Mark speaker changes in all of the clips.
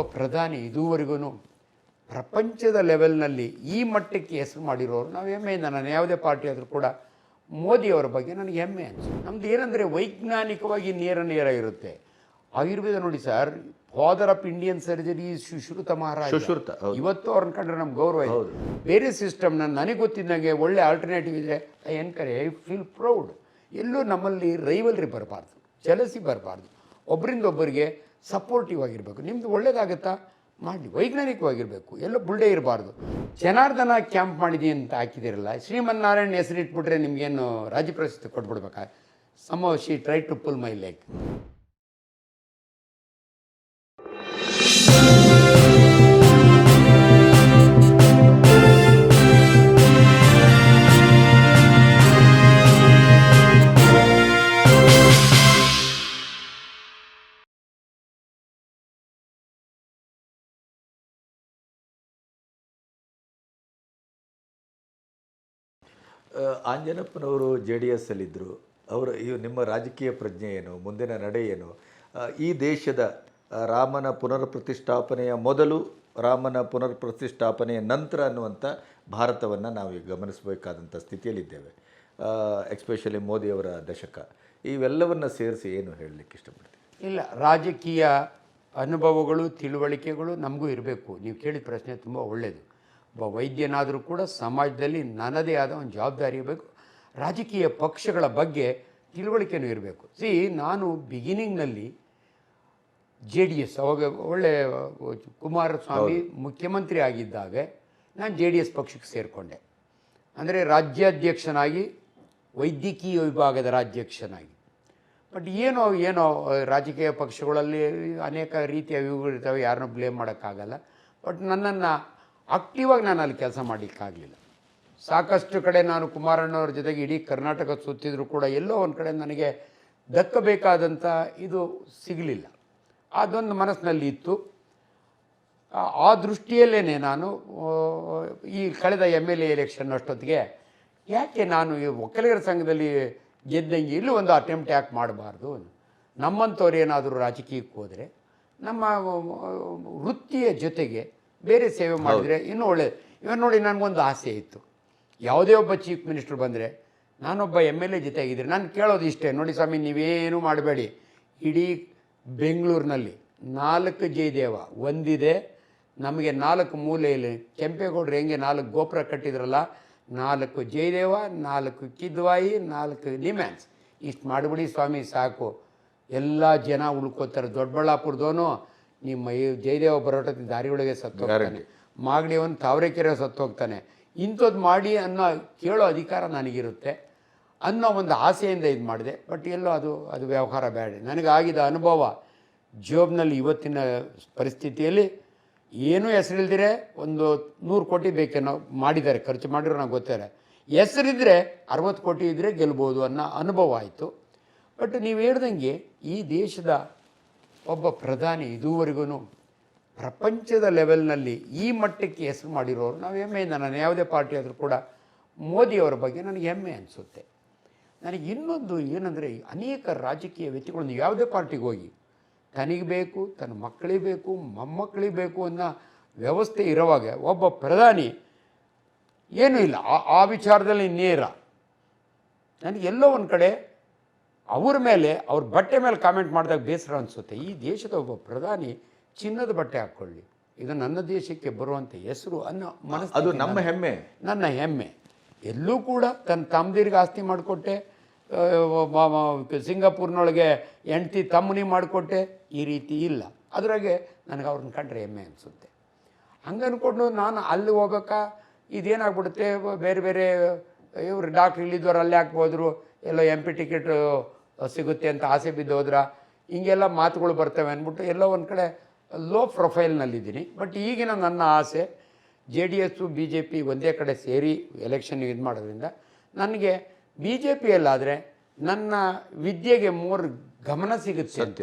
Speaker 1: ಒಬ್ಬ ಪ್ರಧಾನಿ ಇದುವರೆಗೂ ಪ್ರಪಂಚದ ಲೆವೆಲ್ನಲ್ಲಿ ಈ ಮಟ್ಟಕ್ಕೆ ಹೆಸರು ಮಾಡಿರೋರು ನಾವು ಹೆಮ್ಮೆಯಿಂದ ನಾನು ಯಾವುದೇ ಪಾರ್ಟಿ ಆದರೂ ಕೂಡ ಮೋದಿಯವರ ಬಗ್ಗೆ ನನಗೆ ಹೆಮ್ಮೆ ಅನಿಸುತ್ತೆ. ನಮ್ದು ಏನಂದರೆ ವೈಜ್ಞಾನಿಕವಾಗಿ ನೇರ ನೇರ ಇರುತ್ತೆ. ಆಯುರ್ವೇದ ನೋಡಿ sir father of Indian surgery Sushruta Maharaja
Speaker 2: Sushruta,
Speaker 1: ಇವತ್ತು ಅವ್ರನ್ನ ಕಂಡ್ರೆ ನಮ್ಗೆ ಗೌರವ ಇದೆ. ಬೇರೆ ಸಿಸ್ಟಮ್ ನಾನು ನನಗೆ ಗೊತ್ತಿದ್ದಂಗೆ ಒಳ್ಳೆ ಆಲ್ಟರ್ನೇಟಿವ್ ಇದೆ ಐ ಎನ್ಕರೆ ಐ ಫೀಲ್ ಪ್ರೌಡ್ ಎಲ್ಲೂ ನಮ್ಮಲ್ಲಿ ರೈವಲ್ರಿ ಬರಬಾರ್ದು ಜಲಸಿ ಬರಬಾರ್ದು. ಒಬ್ಬರಿಂದ ಒಬ್ಬರಿಗೆ ಸಪೋರ್ಟಿವ್ ಆಗಿರಬೇಕು. ನಿಮ್ಮದು ಒಳ್ಳೇದಾಗುತ್ತಾ? ಮಾಡಲಿ. ವೈಜ್ಞಾನಿಕವಾಗಿರಬೇಕು. ಎಲ್ಲ ಬುಳ್ಳೆ ಇರಬಾರ್ದು. ಜನಾರ್ದನ ಕ್ಯಾಂಪ್ ಮಾಡಿದೀನಿ ಅಂತ ಹಾಕಿದಿರಲ್ಲ, ಶ್ರೀಮನ್ನಾರಾಯಣ ಹೆಸರಿಟ್ಬಿಟ್ರೆ ನಿಮಗೇನು ರಾಜ್ಯ ಪ್ರಶಸ್ತಿ ಕೊಟ್ಬಿಡ್ಬೇಕಾ? Some she try to pull my leg
Speaker 2: ಆಂಜನಪ್ಪನವರು J D S ಅಲ್ಲಿದ್ದರು. ಅವರು ಇವು ನಿಮ್ಮ ರಾಜಕೀಯ ಪ್ರಜ್ಞೆ ಏನು, ಮುಂದಿನ ನಡೆ ಏನು? ಈ ದೇಶದ ರಾಮನ ಪುನರ್ ಪ್ರತಿಷ್ಠಾಪನೆಯ ಮೊದಲು, ರಾಮನ ಪುನರ್ ಪ್ರತಿಷ್ಠಾಪನೆಯ ನಂತರ ಅನ್ನುವಂಥ ಭಾರತವನ್ನು ನಾವು ಗಮನಿಸಬೇಕಾದಂಥ ಸ್ಥಿತಿಯಲ್ಲಿದ್ದೇವೆ ಎಕ್ಸ್ಪೆಷಲಿ ಮೋದಿಯವರ ದಶಕ. ಇವೆಲ್ಲವನ್ನು ಸೇರಿಸಿ ಏನು ಹೇಳಲಿಕ್ಕೆ ಇಷ್ಟಪಡ್ತೀವಿ
Speaker 1: ಇಲ್ಲ, ರಾಜಕೀಯ ಅನುಭವಗಳು, ತಿಳುವಳಿಕೆಗಳು ನಮಗೂ ಇರಬೇಕು. ನೀವು ಕೇಳಿದ ಪ್ರಶ್ನೆ ತುಂಬ ಒಳ್ಳೆಯದು. ಒಬ್ಬ ವೈದ್ಯನಾದರೂ ಕೂಡ ಸಮಾಜದಲ್ಲಿ ನನ್ನದೇ ಆದ ಒಂದು ಜವಾಬ್ದಾರಿ ಇರಬೇಕು. ರಾಜಕೀಯ ಪಕ್ಷಗಳ ಬಗ್ಗೆ ತಿಳುವಳಿಕೆನೂ ಇರಬೇಕು. ಸಿ ನಾನು ಬಿಗಿನಿಂಗ್ನಲ್ಲಿ ಜೆ ಡಿ ಎಸ್ ಅವಾಗ ಒಳ್ಳೆ ಕುಮಾರಸ್ವಾಮಿ ಮುಖ್ಯಮಂತ್ರಿ ಆಗಿದ್ದಾಗ ನಾನು ಜೆ ಡಿ ಎಸ್ ಪಕ್ಷಕ್ಕೆ ಸೇರಿಕೊಂಡೆ. ಅಂದರೆ ರಾಜ್ಯಾಧ್ಯಕ್ಷನಾಗಿ ವೈದ್ಯಕೀಯ ವಿಭಾಗದ ರಾಜ್ಯಾಧ್ಯಕ್ಷನಾಗಿ. ಬಟ್ ಏನೋ ಏನೋ ರಾಜಕೀಯ ಪಕ್ಷಗಳಲ್ಲಿ ಅನೇಕ ರೀತಿಯ ವ್ಯೂಗಳಿರ್ತವೆ ಯಾರನ್ನೂ ಬ್ಲೇಮ್ ಮಾಡೋಕ್ಕಾಗಲ್ಲ. ಬಟ್ ನನ್ನನ್ನು ಆಕ್ಟಿವಾಗಿ ನಾನು ಅಲ್ಲಿ ಕೆಲಸ ಮಾಡಲಿಕ್ಕಾಗಲಿಲ್ಲ. ಸಾಕಷ್ಟು ಕಡೆ ನಾನು ಕುಮಾರಣ್ಣವ್ರ ಜೊತೆಗೆ ಇಡೀ ಕರ್ನಾಟಕ ಸುತ್ತಿದ್ರು ಕೂಡ ಎಲ್ಲೋ ಒಂದು ಕಡೆ ನನಗೆ ದಕ್ಕಬೇಕಾದಂಥ ಇದು ಸಿಗಲಿಲ್ಲ. ಅದೊಂದು ಮನಸ್ಸಿನಲ್ಲಿ ಇತ್ತು. ಆ- ದೃಷ್ಟಿಯಲ್ಲೇ ನಾನು ಈ ಕಳೆದ ಎಂ ಎಲ್ ಎ ಎಲೆಕ್ಷನ್ ಅಷ್ಟೊತ್ತಿಗೆ ಯಾಕೆ ನಾನು ಈ ಒಕ್ಕಲಿಗರ ಸಂಘದಲ್ಲಿ ಗೆದ್ದಂಗೆ ಇಲ್ಲೂ ಒಂದು ಅಟೆಂಪ್ಟ್ ಯಾಕೆ ಮಾಡಬಾರ್ದು ನಮ್ಮಂಥವ್ರು ಏನಾದರೂ ರಾಜಕೀಯಕ್ಕೆ ಹೋದರೆ ನಮ್ಮ ವೃತ್ತಿಯ ಜೊತೆಗೆ ಬೇರೆ ಸೇವೆ ಮಾಡಿದರೆ ಇನ್ನೂ ಒಳ್ಳೆಯದು ಇವಾಗ ನೋಡಿ ನನಗೊಂದು ಆಸೆ ಇತ್ತು. ಯಾವುದೇ ಒಬ್ಬ ಚೀಫ್ ಮಿನಿಸ್ಟರ್ ಬಂದರೆ ನಾನೊಬ್ಬ ಎಂ ಎಲ್ ಎ ಜೊತೆಗಿದ್ದರೆ ನಾನು ಕೇಳೋದು ಇಷ್ಟೇ ನೋಡಿ ಸ್ವಾಮಿ ನೀವೇನು ಮಾಡಬೇಡಿ. ಇಡೀ ಬೆಂಗಳೂರಿನಲ್ಲಿ ನಾಲ್ಕು ಜಯದೇವ ಒಂದಿದೆ. ನಮಗೆ ನಾಲ್ಕು ಮೂಲೆಯಲ್ಲಿ ಕೆಂಪೇಗೌಡರು ಹೆಂಗೆ ನಾಲ್ಕು ಗೋಪುರ ಕಟ್ಟಿದ್ರಲ್ಲ ನಾಲ್ಕು ಜಯದೇವ ನಾಲ್ಕು ಕಿದ್ವಾಯಿ ನಾಲ್ಕು ಲಿಮ್ಯಾನ್ಸ್ ಇಷ್ಟು ಮಾಡಿಬಿಡಿ ಸ್ವಾಮಿ ಸಾಕು. ಎಲ್ಲ ಜನ ಉಳ್ಕೋತಾರೆ ದೊಡ್ಡಬಳ್ಳಾಪುರದವನು ನಿಮ್ಮ ಈ ಜಯದೇವ ಬರೋಟದ ದಾರಿ ಒಳಗೆ ಸತ್ತು ಹೋಗ್ತಾನೆ ಮಾಗಡಿಯವನು ತಾವರೆಕೆರೆ ಸತ್ತು ಹೋಗ್ತಾನೆ ಇಂಥದ್ದು ಮಾಡಿ ಅನ್ನೋ ಕೇಳೋ ಅಧಿಕಾರ ನನಗಿರುತ್ತೆ ಅನ್ನೋ ಒಂದು ಆಸೆಯಿಂದ ಇದು ಮಾಡಿದೆ. ಬಟ್ ಎಲ್ಲೋ ಅದು ಅದು ವ್ಯವಹಾರ ಬೇಡ ನನಗಾಗಿದ್ದ ಅನುಭವ ಜೋಬ್ನಲ್ಲಿ ಇವತ್ತಿನ ಪರಿಸ್ಥಿತಿಯಲ್ಲಿ ಏನೂ ಹೆಸರಿಲ್ದಿರೆ ಒಂದು ನೂರು ಕೋಟಿ ಬೇಕೇನೋ ಮಾಡಿದ್ದಾರೆ. ಖರ್ಚು ಮಾಡಿರೋ ನಂಗೆ ಗೊತ್ತಾರೆ ಹೆಸರಿದ್ರೆ ಅರವತ್ತು ಕೋಟಿ ಇದ್ದರೆ ಗೆಲ್ಬೋದು ಅನ್ನೋ ಅನುಭವ ಆಯಿತು. ಬಟ್ ನೀವು ಹೇಳ್ದಂಗೆ ಈ ದೇಶದ ಒಬ್ಬ ಪ್ರಧಾನಿ ಇದುವರೆಗೂ ಪ್ರಪಂಚದ ಲೆವೆಲ್ನಲ್ಲಿ ಈ ಮಟ್ಟಕ್ಕೆ ಹೆಸರು ಮಾಡಿರೋರು, ನಾವು ಹೆಮ್ಮೆಯಿಂದ ನಾನು ಯಾವುದೇ ಪಾರ್ಟಿ ಆದರೂ ಕೂಡ ಮೋದಿಯವರ ಬಗ್ಗೆ ನನಗೆ ಹೆಮ್ಮೆ ಅನಿಸುತ್ತೆ. ನನಗೆ ಇನ್ನೊಂದು ಏನಂದರೆ, ಅನೇಕ ರಾಜಕೀಯ ವ್ಯಕ್ತಿಗಳು ನೀವು ಯಾವುದೇ ಪಾರ್ಟಿಗೆ ಹೋಗಿ ತನಗೆ ಬೇಕು, ತನ್ನ ಮಕ್ಕಳಿಗೆ ಬೇಕು, ಮೊಮ್ಮಕ್ಕಳಿಗೆ ಬೇಕು ಅನ್ನೋ ವ್ಯವಸ್ಥೆ ಇರುವಾಗ ಒಬ್ಬ ಪ್ರಧಾನಿ ಏನೂ ಇಲ್ಲ. ಆ- ವಿಚಾರದಲ್ಲಿ ನೇರ. ನನಗೆ ಎಲ್ಲೋ ಒಂದು ಕಡೆ ಅವ್ರ ಮೇಲೆ ಅವ್ರ ಬಟ್ಟೆ ಮೇಲೆ ಕಾಮೆಂಟ್ ಮಾಡಿದಾಗ ಬೇಸರ ಅನಿಸುತ್ತೆ. ಈ ದೇಶದ ಒಬ್ಬ ಪ್ರಧಾನಿ ಚಿನ್ನದ ಬಟ್ಟೆ ಹಾಕ್ಕೊಳ್ಳಿ. ಇದು ನನ್ನ ದೇಶಕ್ಕೆ ಬರುವಂಥ ಹೆಸರು ಅನ್ನೋ ಮನಸ್ಸು
Speaker 2: ಅದು ನಮ್ಮ ಹೆಮ್ಮೆ.
Speaker 1: ನನ್ನ ಹೆಮ್ಮೆ. ಎಲ್ಲೂ ಕೂಡ ತನ್ನ ತಮ್ಮದಿರಿಗೆ ಆಸ್ತಿ ಮಾಡಿಕೊಟ್ಟೆ ಸಿಂಗಾಪುರ್ನೊಳಗೆ ಹೆಂಡ್ತಿ ತಮ್ಮನಿ ಮಾಡಿಕೊಟ್ಟೆ ಈ ರೀತಿ ಇಲ್ಲ. ಅದರಾಗೆ ನನಗೆ ಅವ್ರನ್ನ ಕಂಡ್ರೆ ಹೆಮ್ಮೆ ಅನಿಸುತ್ತೆ. ಹಂಗೆ ಅಂದ್ಕೊಂಡು ನಾನು ಅಲ್ಲಿ ಹೋಗ್ಬೇಕಾ ಇದೇನಾಗ್ಬಿಡುತ್ತೆ ಬೇರೆ ಬೇರೆ ಇವರು ಡಾಕ್ಟ್ರ್ ಇಲ್ಲಿದ್ದವ್ರು ಅಲ್ಲೇ ಹಾಕ್ಬೋದ್ರು ಎಲ್ಲೋ ಎಂ ಪಿ ಟಿಕೆಟ್ ಸಿಗುತ್ತೆ ಅಂತ ಆಸೆ ಬಿದ್ದು ಹೋದ್ರ ಹಿಂಗೆಲ್ಲ ಮಾತುಗಳು ಬರ್ತವೆ ಅಂದ್ಬಿಟ್ಟು ಎಲ್ಲೋ ಒಂದು ಕಡೆ ಲೋ ಪ್ರೊಫೈಲ್ನಲ್ಲಿದ್ದೀನಿ ಬಟ್ ಈಗಿನ ನನ್ನ ಆಸೆ J D S B J P ಒಂದೇ ಕಡೆ ಸೇರಿ ಎಲೆಕ್ಷನ್ ಇದು ಮಾಡೋದ್ರಿಂದ ನನಗೆ ಬಿ ಜೆ ಪಿಯಲ್ಲಾದರೆ ನನ್ನ ವಿದ್ಯೆಗೆ ಮೂರು ಗಮನ ಸಿಗುತ್ತೆ ಅಂತ.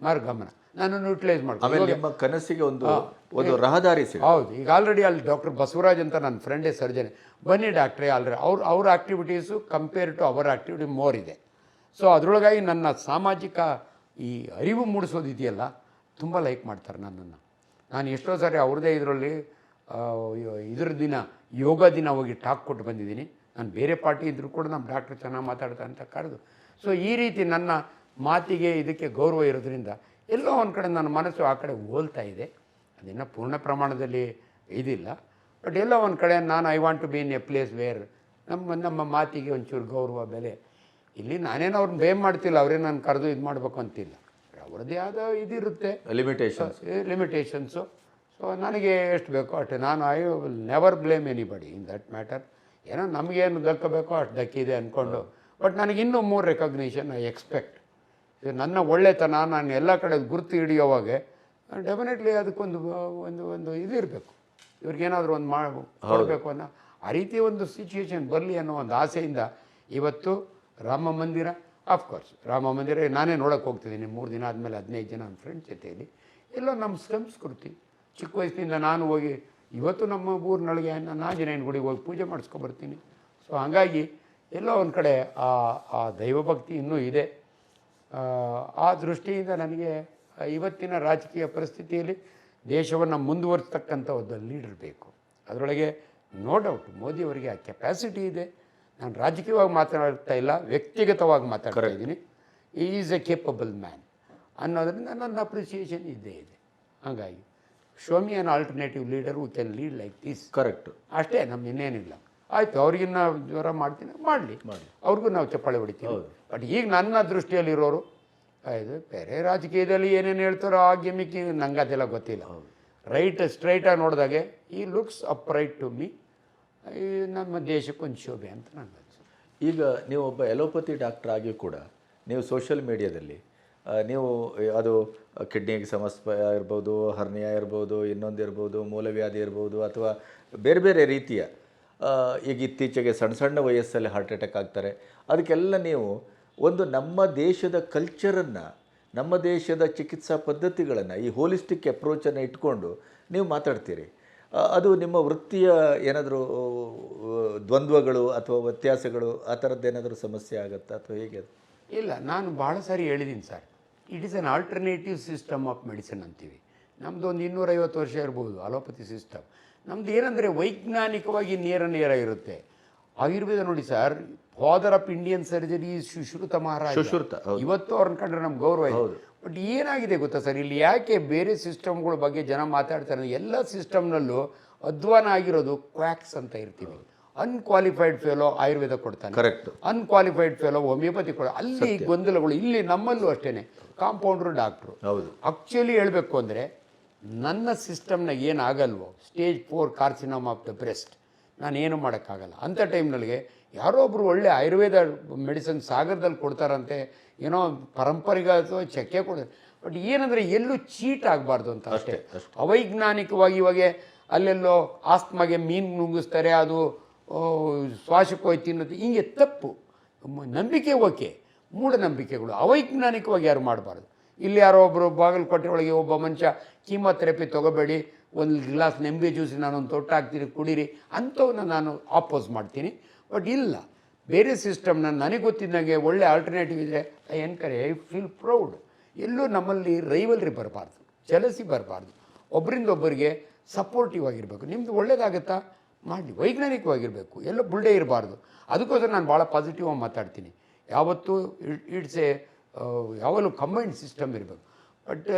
Speaker 1: ಮಾರು ಗಮನ. ನಾನು ಯೂಟಿಲೈಸ್ ಮಾಡ್ತೀನಿ.
Speaker 2: ನಿಮ್ಮ ಕನಸಿಗೆ ಒಂದು ಒಂದು ರಹದಾರಿ ಸಿಗ
Speaker 1: ಹೌದು. ಈಗ ಆಲ್ರೆಡಿ ಅಲ್ಲಿ ಡಾಕ್ಟರ್ ಬಸವರಾಜ್ ಅಂತ ನನ್ನ ಫ್ರೆಂಡೇ ಸರ್ಜನ್ ಬನ್ನಿ ಡಾಕ್ಟ್ರೇ ಆಲ್ರೆಡಿ ಅವ್ರ ಅವ್ರ activities compare to our activity more ಇದೆ. ಸೊ ಅದರೊಳಗಾಗಿ ನನ್ನ ಸಾಮಾಜಿಕ ಈ ಅರಿವು ಮೂಡಿಸೋದಿದೆಯಲ್ಲ, ತುಂಬ ಲೈಕ್ ಮಾಡ್ತಾರೆ ನನ್ನನ್ನು. ನಾನು ಎಷ್ಟೋ ಸಾರಿ ಅವ್ರದ್ದೇ ಇದರಲ್ಲಿ ಇದ್ರ ದಿನ, ಯೋಗ ದಿನ ಹೋಗಿ ಟಾಕ್ ಕೊಟ್ಟು ಬಂದಿದ್ದೀನಿ. ನಾನು ಬೇರೆ ಪಾರ್ಟಿ ಇದ್ದರೂ ಕೂಡ ನಮ್ಮ ಡಾಕ್ಟರ್ ಚೆನ್ನಾಗಿ ಮಾತಾಡ್ತಾ ಅಂತ ಕರೆದು. ಸೊ ಈ ರೀತಿ ನನ್ನ ಮಾತಿಗೆ ಇದಕ್ಕೆ ಗೌರವ ಇರೋದ್ರಿಂದ ಎಲ್ಲೋ ಒಂದು ಕಡೆ ನನ್ನ ಮನಸ್ಸು ಆ ಕಡೆ ಹೋಲ್ತಾ ಇದೆ. ಅದಿನ್ನು ಪೂರ್ಣ ಪ್ರಮಾಣದಲ್ಲಿ ಇದಿಲ್ಲ. ಬಟ್ ಎಲ್ಲೋ ಒಂದು ಕಡೆ ನಾನು I want to be in a place where ನಮ್ಮ ನಮ್ಮ ಮಾತಿಗೆ ಒಂಚೂರು ಗೌರವ, ಬೆಲೆ ಇಲ್ಲಿ ನಾನೇನು ಅವ್ರನ್ನ ಬೇಮ್ ಮಾಡ್ತಿಲ್ಲ ಅವರೇ ನಾನು ಕರೆದು ಇದು ಮಾಡಬೇಕು ಅಂತಿಲ್ಲ. ಅವ್ರದ್ದೇ ಆದ ಇದಿರುತ್ತೆ.
Speaker 2: ಲಿಮಿಟೇಷನ್ಸ್
Speaker 1: ಲಿಮಿಟೇಷನ್ಸು ಸೊ ನನಗೆ ಎಷ್ಟು ಬೇಕೋ ಅಷ್ಟೇ. ನಾನು I will never blame anybody in that matter ಏನೋ ನಮಗೇನು ದಕ್ಕಬೇಕೋ ಅಷ್ಟು ದಕ್ಕಿದೆ ಅಂದ್ಕೊಂಡು ಬಟ್ ನನಗೆ ಇನ್ನೂ ಮೂರು ರೆಕಗ್ನಿಷನ್ ಐ ಎಕ್ಸ್ಪೆಕ್ಟ್ ನನ್ನ ಒಳ್ಳೆತನ ನಾನು ಎಲ್ಲ ಕಡೆ ಗುರುತು ಹಿಡಿಯೋವಾಗ ಡೆಫಿನೆಟ್ಲಿ ಅದಕ್ಕೊಂದು ಒಂದು ಒಂದು ಇದು ಇರಬೇಕು. ಇವ್ರಿಗೇನಾದರೂ ಒಂದು ಮಾಡಬೇಕು ಅನ್ನೋ ಆ ರೀತಿ ಒಂದು ಸಿಚುಯೇಷನ್ ಬರಲಿ ಅನ್ನೋ ಒಂದು ಆಸೆಯಿಂದ ಇವತ್ತು ರಾಮ ಮಂದಿರ? ಆಫ್ಕೋರ್ಸ್ ರಾಮ ಮಂದಿರ ನಾನೇ ನೋಡೋಕೆ ಹೋಗ್ತಿದ್ದೀನಿ. ಮೂರು ದಿನ ಆದಮೇಲೆ ಹದಿನೈದು ಜನ ನನ್ನ ಫ್ರೆಂಡ್ಸ್ ಜೊತೆಯಲ್ಲಿ. ಎಲ್ಲ ನಮ್ಮ ಸಂಸ್ಕೃತಿ. ಚಿಕ್ಕ ವಯಸ್ಸಿನಿಂದ ನಾನು ಹೋಗಿ ಇವತ್ತು ನಮ್ಮ ಊರಿನೊಳಗೆ ನಾನು ಆಂಜನೇಯನ ಗುಡಿಗೆ ಹೋಗಿ ಪೂಜೆ ಮಾಡಿಸ್ಕೊಬರ್ತೀನಿ ಸೊ ಹಾಗಾಗಿ ಎಲ್ಲೋ ಒಂದು ಕಡೆ ಆ ಆ ದೈವಭಕ್ತಿ ಇನ್ನೂ ಇದೆ. ಆ, ದೃಷ್ಟಿಯಿಂದ ನನಗೆ ಇವತ್ತಿನ ರಾಜಕೀಯ ಪರಿಸ್ಥಿತಿಯಲ್ಲಿ ದೇಶವನ್ನು ಮುಂದುವರಿಸ್ತಕ್ಕಂಥ ಒಂದು ಲೀಡರ್ ಬೇಕು. ಅದರೊಳಗೆ ನೋ ಡೌಟ್ ಮೋದಿಯವರಿಗೆ ಆ ಕೆಪಾಸಿಟಿ ಇದೆ. ನಾನು ರಾಜಕೀಯವಾಗಿ ಮಾತನಾಡ್ತಾ ಇಲ್ಲ ವ್ಯಕ್ತಿಗತವಾಗಿ ಮಾತಾಡ್ತಾ ಇದ್ದೀನಿ. ಈಸ್ ಎ ಕೇಪಬಲ್ ಮ್ಯಾನ್ ಅನ್ನೋದರಿಂದ ನನ್ನ ಅಪ್ರಿಸಿಯೇಷನ್ ಇದ್ದೇ ಇದೆ. ಹಾಗಾಗಿ show me an alternative leader who can lead like this
Speaker 2: correct
Speaker 1: ಅಷ್ಟೇ ನಮ್ಮ ಇನ್ನೇನಿಲ್ಲ. ಆಯಿತು ಅವ್ರಿಗಿನ್ನ ಜ್ವರ ಮಾಡ್ತೀನಿ ಮಾಡಲಿ. ಅವ್ರಿಗೂ ನಾವು ಚಪ್ಪಾಳೆ ಹೊಡಿತೀವಿ. ಬಟ್ ಈಗ ನನ್ನ ದೃಷ್ಟಿಯಲ್ಲಿರೋರು ಇದು ಬೇರೆ ರಾಜಕೀಯದಲ್ಲಿ ಏನೇನು ಹೇಳ್ತಾರೋ ಆ ಗಿಮಿಕ್ಕಿ ನಂಗೆ ಅದೆಲ್ಲ ಗೊತ್ತಿಲ್ಲ. ರೈಟ್ ಸ್ಟ್ರೈಟಾಗಿ ನೋಡಿದಾಗೆ ಈ looks up right to me ಈ ನಮ್ಮ ದೇಶಕ್ಕೊಂದು ಶೋಭೆ ಅಂತ ನಾನು ಅನ್ಸುತ್ತೆ
Speaker 2: ಈಗ ನೀವು ಒಬ್ಬ ಎಲೋಪತಿ ಡಾಕ್ಟರ್ ಆಗಿ ಕೂಡ ನೀವು ಸೋಷಿಯಲ್ ಮೀಡಿಯಾದಲ್ಲಿ ನೀವು ಅದು ಕಿಡ್ನಿಗೆ ಸಮಸ್ಯೆ ಇರ್ಬೋದು ಹರ್ನಿಯಾ ಇರ್ಬೋದು, ಇನ್ನೊಂದು ಇರ್ಬೋದು, ಮೂಲವ್ಯಾಧಿ ಇರ್ಬೋದು, ಅಥವಾ ಬೇರೆ ಬೇರೆ ರೀತಿಯ ಈಗ ಇತ್ತೀಚೆಗೆ ಸಣ್ಣ ಸಣ್ಣ ವಯಸ್ಸಲ್ಲಿ ಹಾರ್ಟ್ ಅಟ್ಯಾಕ್ ಆಗ್ತಾರೆ. ಅದಕ್ಕೆಲ್ಲ ನೀವು ಒಂದು ನಮ್ಮ ದೇಶದ ಕಲ್ಚರನ್ನು ನಮ್ಮ ದೇಶದ ಚಿಕಿತ್ಸಾ ಪದ್ಧತಿಗಳನ್ನು, ಈ ಹೋಲಿಸ್ಟಿಕ್ ಅಪ್ರೋಚನ್ನು ಇಟ್ಕೊಂಡು ನೀವು ಮಾತಾಡ್ತೀರಿ. ಅದು ನಿಮ್ಮ ವೃತ್ತಿಯ ಏನಾದರೂ ದ್ವಂದ್ವಗಳು ಅಥವಾ ವ್ಯತ್ಯಾಸಗಳು ಆ ಥರದ್ದೇನಾದರೂ ಸಮಸ್ಯೆ ಆಗುತ್ತಾ ಅಥವಾ ಹೇಗೆ
Speaker 1: ಇಲ್ಲ ನಾನು ಭಾಳ ಸಾರಿ ಹೇಳಿದ್ದೀನಿ sir. It is an alternative system of medicine ಅಂತೀವಿ. ನಮ್ಮದು ಒಂದು ಇನ್ನೂರೈವತ್ತು ವರ್ಷ ಇರ್ಬೋದು ಅಲೋಪತಿ ಸಿಸ್ಟಮ್ ನಮ್ದು ಏನಂದರೆ ವೈಜ್ಞಾನಿಕವಾಗಿ ನೇರ ನೇರ ಇರುತ್ತೆ. ಆಯುರ್ವೇದ ನೋಡಿ sir father of Indian surgery Sushruta Maharaja
Speaker 2: Sushruta,
Speaker 1: ಇವತ್ತು ಅವ್ರನ್ನ ಕಂಡ್ರೆ ನಮ್ಗೆ ಗೌರವ ಇದೆ. ಬಟ್ ಏನಾಗಿದೆ ಗೊತ್ತಾ ಸರ್? ಇಲ್ಲಿ ಯಾಕೆ ಬೇರೆ ಸಿಸ್ಟಮ್ಗಳ ಬಗ್ಗೆ ಜನ ಮಾತಾಡ್ತಾರೆ ಅಂದರೆ ಎಲ್ಲ ಸಿಸ್ಟಮ್ನಲ್ಲೂ ಅಧ್ವಾನ ಆಗಿರೋದು ಕ್ವಾಕ್ಸ್ ಅಂತ ಇರ್ತೀವಿ. ಅನ್ಕ್ವಾಲಿಫೈಡ್ ಫೇಲೋ ಆಯುರ್ವೇದ ಕೊಡ್ತಾನೆ.
Speaker 2: ಕರೆಕ್ಟ್
Speaker 1: ಅನ್ಕ್ವಾಲಿಫೈಡ್ ಫೆಲೋ ಹೋಮಿಯೋಪತಿ ಕೊಡ ಅಲ್ಲಿ ಗೊಂದಲಗಳು ಇಲ್ಲಿ ನಮ್ಮಲ್ಲೂ ಅಷ್ಟೇ ಕಾಂಪೌಂಡ್ರು ಡಾಕ್ಟ್ರು
Speaker 2: ಹೌದು.
Speaker 1: ಆಕ್ಚುಲಿ ಹೇಳಬೇಕು ಅಂದರೆ ನನ್ನ ಸಿಸ್ಟಮ್ನಾಗ ಏನಾಗಲ್ವೋ stage four carcinoma of the breast ನಾನೇನು ಮಾಡೋಕ್ಕಾಗಲ್ಲ. ಅಂಥ ಟೈಮ್ನಲ್ಲಿಗೆ ಯಾರೋ ಒಬ್ಬರು ಒಳ್ಳೆ ಆಯುರ್ವೇದ ಮೆಡಿಸನ್ ಸಾಗರದಲ್ಲಿ ಕೊಡ್ತಾರಂತೆ ಏನೋ ಪರಂಪರೆಗ ಅಥವಾ ಚಕ್ಕೆ ಕೊಡ್ತಾರೆ ಬಟ್ ಏನಂದರೆ ಎಲ್ಲೂ ಚೀಟ್ ಆಗಬಾರ್ದು ಅಂತ ಅಷ್ಟೇ. ಅವೈಜ್ಞಾನಿಕವಾಗಿ ಇವಾಗ ಅಲ್ಲೆಲ್ಲೋ ಆಸ್ತ್ಮಗೆ ಮೀನು ನುಂಗಿಸ್ತಾರೆ ಅದು ಶ್ವಾಸಕೋಯ್ ತಿನ್ನೋದು ಹಿಂಗೆ ತಪ್ಪು. ನಂಬಿಕೆ ಓಕೆ ಮೂಢನಂಬಿಕೆಗಳು. ಅವೈಜ್ಞಾನಿಕವಾಗಿ ಯಾರು ಮಾಡಬಾರ್ದು. ಇಲ್ಲಿ ಯಾರೋ ಒಬ್ಬರು ಬಾಗಲಕೋಟೆ ಒಳಗೆ ಒಬ್ಬ ಮನುಷ್ಯ ಕೀಮೋಥೆರಪಿ ತೊಗೋಬೇಡಿ ಒಂದು ಗ್ಲಾಸ್ ನೆಂಬೆ ಜ್ಯೂಸಿ ನಾನೊಂದು ತೊಟ್ಟ ಹಾಕ್ತೀನಿ ಕುಡೀರಿ ಅಂಥವನ್ನ ನಾನು ಆಪೋಸ್ ಮಾಡ್ತೀನಿ. ಬಟ್ ಇಲ್ಲ ಬೇರೆ ಸಿಸ್ಟಮ್ ನಾನು ನನಗೆ ಗೊತ್ತಿದ್ದಂಗೆ ಒಳ್ಳೆ ಆಲ್ಟರ್ನೇಟಿವ್ ಇದೆ ಐ ಕರೆ ಐ ಫೀಲ್ ಪ್ರೌಡ್ ಎಲ್ಲೂ ನಮ್ಮಲ್ಲಿ ರೈವಲ್ರಿ ಬರಬಾರ್ದು ಜಲಸಿ ಬರಬಾರ್ದು. ಒಬ್ಬರಿಂದ ಒಬ್ಬರಿಗೆ ಸಪೋರ್ಟಿವ್ ಆಗಿರಬೇಕು. ನಿಮ್ಮದು ಒಳ್ಳೇದಾಗುತ್ತಾ? ಮಾಡಿ ವೈಜ್ಞಾನಿಕವಾಗಿರಬೇಕು. ಎಲ್ಲ ಬುಲ್ಡೆ ಇರಬಾರ್ದು. ಅದಕ್ಕೋಸ್ಕರ ನಾನು ಭಾಳ ಪಾಸಿಟಿವ್ ಆಗಿ ಮಾತಾಡ್ತೀನಿ. ಯಾವತ್ತೂ ಇಟ್ಸ್ ಎ ಯಾವಾಗಲೂ ಕಂಬೈನ್ಡ್ ಸಿಸ್ಟಮ್ ಇರಬೇಕು. ಬಟ್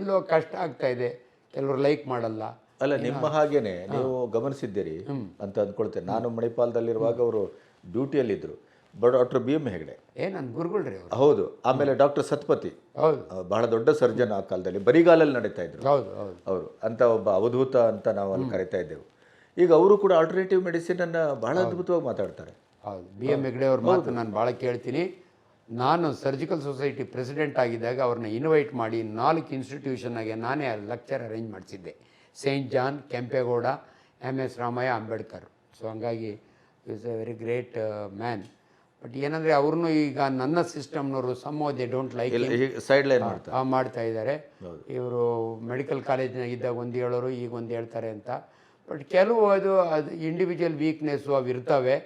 Speaker 1: ಎಲ್ಲೋ ಕಷ್ಟ ಆಗ್ತಾ ಇದೆ. ಕೆಲವರು ಲೈಕ್ ಮಾಡಲ್ಲ.
Speaker 2: ಅಲ್ಲ ನಿಮ್ಮ ಹಾಗೇನೆ ನೀವು ಗಮನಿಸಿದ್ದೀರಿ ಅಂತ ಅಂದ್ಕೊಳ್ತೇನೆ ನಾನು ಮಣಿಪಾಲದಲ್ಲಿರುವಾಗ ಅವರು ಡ್ಯೂಟಿಯಲ್ಲಿದ್ದರು. But doctor B M Hegde.
Speaker 1: ಏ ನನ್ನ ಅವರು.
Speaker 2: ಹೌದು. ಆಮೇಲೆ ಡಾಕ್ಟರ್ ಸತ್ಪತಿ.
Speaker 1: ಹೌದು.
Speaker 2: ಬಹಳ ದೊಡ್ಡ ಸರ್ಜನ್ ಆ ಕಾಲದಲ್ಲಿ. ಬರಿಗಾಲಲ್ಲಿ ನಡೀತಾ ಇದ್ರು.
Speaker 1: ಹೌದು ಹೌದು.
Speaker 2: ಅವರು. ಅಂತ ಒಬ್ಬ ಅವಧೂತ ಅಂತ ನಾವು ಅಲ್ಲಿ ಕರಿತಾ ಇದ್ದೆವು. ಈಗ ಅವರು ಕೂಡ ಆಲ್ಟರ್ನೇಟಿವ್ ಮೆಡಿಸಿನ್ ಅನ್ನ ಬಹಳ ಅದ್ಭುತವಾಗಿ ಮಾತಾಡ್ತಾರೆ.
Speaker 1: ಹೌದು. ಬಿ ಎಂ ಹೆಗ್ಡೆ ಅವ್ರ ಮಾತು ನಾನು ಭಾಳ ಕೇಳ್ತೀನಿ. ನಾನು ಸರ್ಜಿಕಲ್ ಸೊಸೈಟಿ ಪ್ರೆಸಿಡೆಂಟ್ ಆಗಿದ್ದಾಗ ಅವ್ರನ್ನ ಇನ್ವೈಟ್ ಮಾಡಿ ನಾಲ್ಕು ಇನ್ಸ್ಟಿಟ್ಯೂಷನ್ನಾಗೆ ನಾನೇ lecture arrange ಮಾಡಿಸಿದ್ದೆ. Saint John Kempegowda M S Ramaiah Ambedkar so ಹಂಗಾಗಿ is a very great man but ಏನಂದರೆ ಅವ್ರನ್ನೂ ಈಗ ನನ್ನ ಸಿಸ್ಟಮ್ನವರು ಸಮ್ಮೋ they don't like
Speaker 2: sideline
Speaker 1: ಮಾಡ್ತಾ ಇದ್ದಾರೆ. ಇವರು ಮೆಡಿಕಲ್ ಕಾಲೇಜ್ನಾಗ ಇದ್ದಾಗ ಒಂದು ಹೇಳೋರು ಈಗ ಒಂದು ಹೇಳ್ತಾರೆ ಅಂತ. ಬಟ್ ಕೆಲವು ಅದು ಅದು ಇಂಡಿವಿಜುವಲ್ ವೀಕ್ನೆಸ್ಸು ಅವು ಇರ್ತವೆ.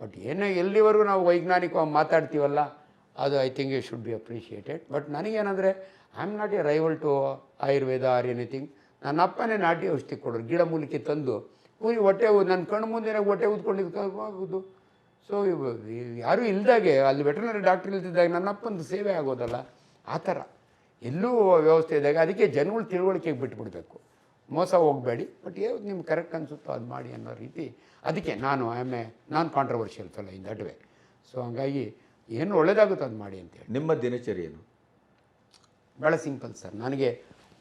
Speaker 1: ಬಟ್ ಏನೋ ಎಲ್ಲಿವರೆಗೂ ನಾವು ವೈಜ್ಞಾನಿಕವಾಗಿ ಮಾತಾಡ್ತೀವಲ್ಲ ಅದು I think you should be appreciated but ನನಗೇನಂದರೆ I am not a rival to Ayurveda or anything ನನ್ನ ಅಪ್ಪನೇ ನಾಟಿ ಔಷಧಿ ಕೊಡೋರು ಗಿಡ ಮೂಲಿಕೆ ತಂದು ಊರಿ ಹೊಟ್ಟೆ ನನ್ನ ಕಣ್ಣು ಮುಂದೆ ಹೊಟ್ಟೆ ಊದ್ಕೊಂಡಿದ್ದು ಸೊ ಯಾರೂ ಇಲ್ದಾಗೆ ಅಲ್ಲಿ ವೆಟರ್ನರಿ ಡಾಕ್ಟರ್ ಇಲ್ದಿದ್ದಾಗ ನನ್ನ ಅಪ್ಪಂದು ಸೇವೆ ಆಗೋದಲ್ಲ ಆ ಥರ. ಎಲ್ಲೂ ವ್ಯವಸ್ಥೆ ಇದ್ದಾಗ ಅದಕ್ಕೆ ಜನಗಳು ತಿಳುವಳಿಕೆಗೆ ಬಿಟ್ಬಿಡ್ಬೇಕು. ಮೋಸ ಹೋಗಬೇಡಿ ಬಟ್ ಏನು ನಿಮ್ಗೆ ಕರೆಕ್ಟ್ ಅನಿಸುತ್ತೋ ಅದು ಮಾಡಿ ಅನ್ನೋ ರೀತಿ. ಅದಕ್ಕೆ ನಾನು I am a non controversial fella in that way so ಹಂಗಾಗಿ ಏನು ಒಳ್ಳೇದಾಗುತ್ತೋ ಅದು ಮಾಡಿ ಅಂತೇಳಿ
Speaker 2: ನಿಮ್ಮ ದಿನಚರಿ ಏನು
Speaker 1: ಭಾಳ ಸಿಂಪಲ್ ಸರ್. ನನಗೆ